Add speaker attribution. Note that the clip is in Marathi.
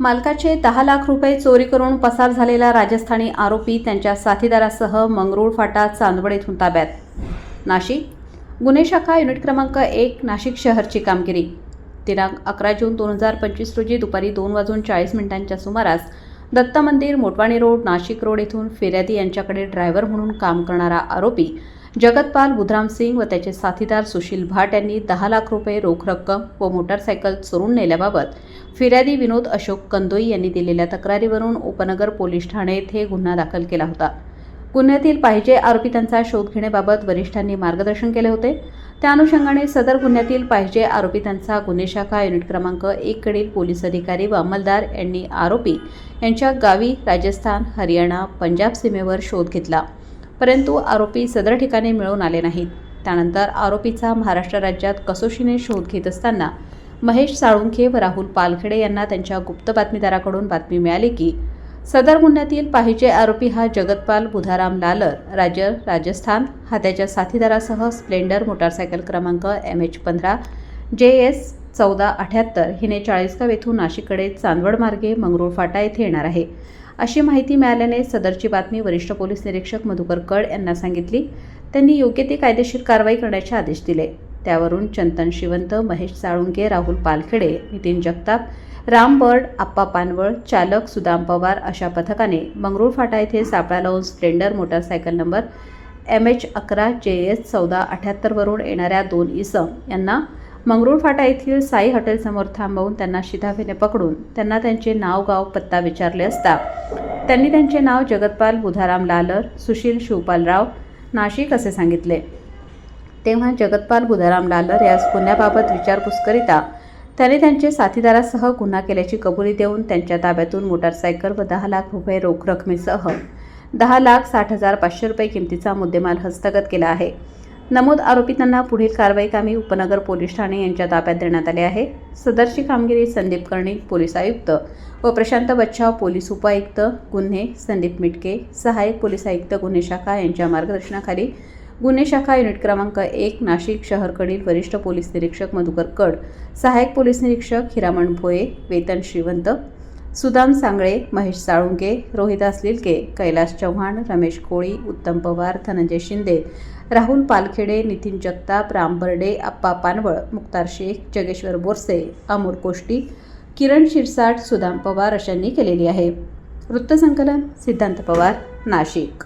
Speaker 1: मालकाचे दहा लाख रुपये चोरी करून पसार झालेला राजस्थानी आरोपी त्यांच्या साथीदारासह मंगरूळ फाटा चांदवड येथून ताब्यात. नाशिक गुन्हे शाखा युनिट क्रमांक एक नाशिक शहरची कामगिरी. दिनांक अकरा जून दोन हजार पंचवीस रोजी दुपारी दोन वाजून चाळीस मिनिटांच्या सुमारास दत्त मंदिर मोटवाणी रोड नाशिक रोड येथून फिर्यादी यांच्याकडे ड्रायव्हर म्हणून काम करणारा आरोपी जगतपाल बुधराम सिंग व त्याचे साथीदार सुशील भाट यांनी दहा लाख रुपये रोख रक्कम व मोटारसायकल चोरून नेल्याबाबत फिर्यादी विनोद अशोक कंदोई यांनी दिलेल्या तक्रारीवरून उपनगर पोलीस ठाणे येथे गुन्हा दाखल केला होता. गुन्ह्यातील पाहिजे आरोपितांचा शोध घेण्याबाबत वरिष्ठांनी मार्गदर्शन केले होते. त्या अनुषंगाने सदर गुन्ह्यातील पाहिजे आरोपितांचा गुन्हे शाखा युनिट क्रमांक एककडील पोलीस अधिकारी व अंमलदार यांनी आरोपी यांच्या गावी राजस्थान हरियाणा पंजाब सीमेवर शोध घेतला. परंतु आरोपी सदर ठिकाणी मिळून आले नाहीत. त्यानंतर आरोपीचा महाराष्ट्र राज्यात कसोशीने शोध घेत असताना महेश साळुंखे व राहुल पालखेडे यांना त्यांच्या गुप्त बातमीदाराकडून बातमी मिळाली की सदर गुन्ह्यातील पाहिजे आरोपी हा जगतपाल बुधाराम लालर राज्य राजस्थान हा त्याच्या साथीदारासह स्प्लेंडर मोटारसायकल क्रमांक एम एच पंधरा जे एस चौदा अठ्याहत्तर हिने चाळीसगाव येथून नाशिककडे चांदवड मार्गे मंगरूळ फाटा येथे येणार आहे. अशी माहिती मिळाल्याने सदरची बातमी वरिष्ठ पोलीस निरीक्षक मधुकर कड यांना सांगितली. त्यांनी योग्य ती कायदेशीर कारवाई करण्याचे आदेश दिले. त्यावरून चंतन शिवंत महेश साळुंके राहुल पालखेडे नितीन जगताप राम बर्ड आप्पा पानवळ चालक सुदाम पवार अशा पथकाने मंगरूळ फाटा येथे सापळा लावून Splendor motorcycle number M H अकरा जे एस चौदा अठ्याहत्तरवरून येणाऱ्या दोन इसम यांना मंगरूळ फाटा येथील साई हॉटेलसमोर थांबवून त्यांना शिताफीने पकडून त्यांना त्यांचे नाव गाव पत्ता विचारले असता. त्यांनी त्यांचे नाव जगतपाल बुधाराम लालर सुशील शिवपालराव नाशिक असे सांगितले. तेव्हा जगतपाल बुधाराम लालर यास गुन्ह्याबाबत विचारपूस करिता त्याने त्यांचे साथीदारासह गुन्हा केल्याची कबुली देऊन त्यांच्या ताब्यातून मोटारसायकल व दहा लाख रुपये रोख रकमेसह दहा लाख साठ हजार पाचशे रुपये किमतीचा मुद्देमाल हस्तगत केला आहे. नमूद आरोपितांना पुढील कारवाई कामी उपनगर पोलीस ठाणे यांच्या ताब्यात देण्यात आले आहे. सदरची कामगिरी संदीप कर्णिक पोलीस आयुक्त व प्रशांत बच्छाव पोलीस उपायुक्त गुन्हे संदीप मिटके सहाय्यक पोलीस आयुक्त गुन्हे शाखा यांच्या मार्गदर्शनाखाली गुन्हे शाखा युनिट क्रमांक एक नाशिक शहरकडील वरिष्ठ पोलीस निरीक्षक मधुकर कड सहाय्यक पोलीस निरीक्षक हिरामण भोये वेतन श्रीवंत सुदाम सांगळे महेश साळुंके रोहिदास लिलके कैलास चव्हाण रमेश कोळी उत्तम पवार धनंजय शिंदे राहुल पालखेडे नितीन जगताप राम बर्डे आप्पा पानवळ मुक्तार शेख जगेश्वर बोरसे अमोल कोष्टी किरण शिरसाट सुदाम पवार अशांनी केलेली आहे. वृत्तसंकलन सिद्धांत पवार नाशिक.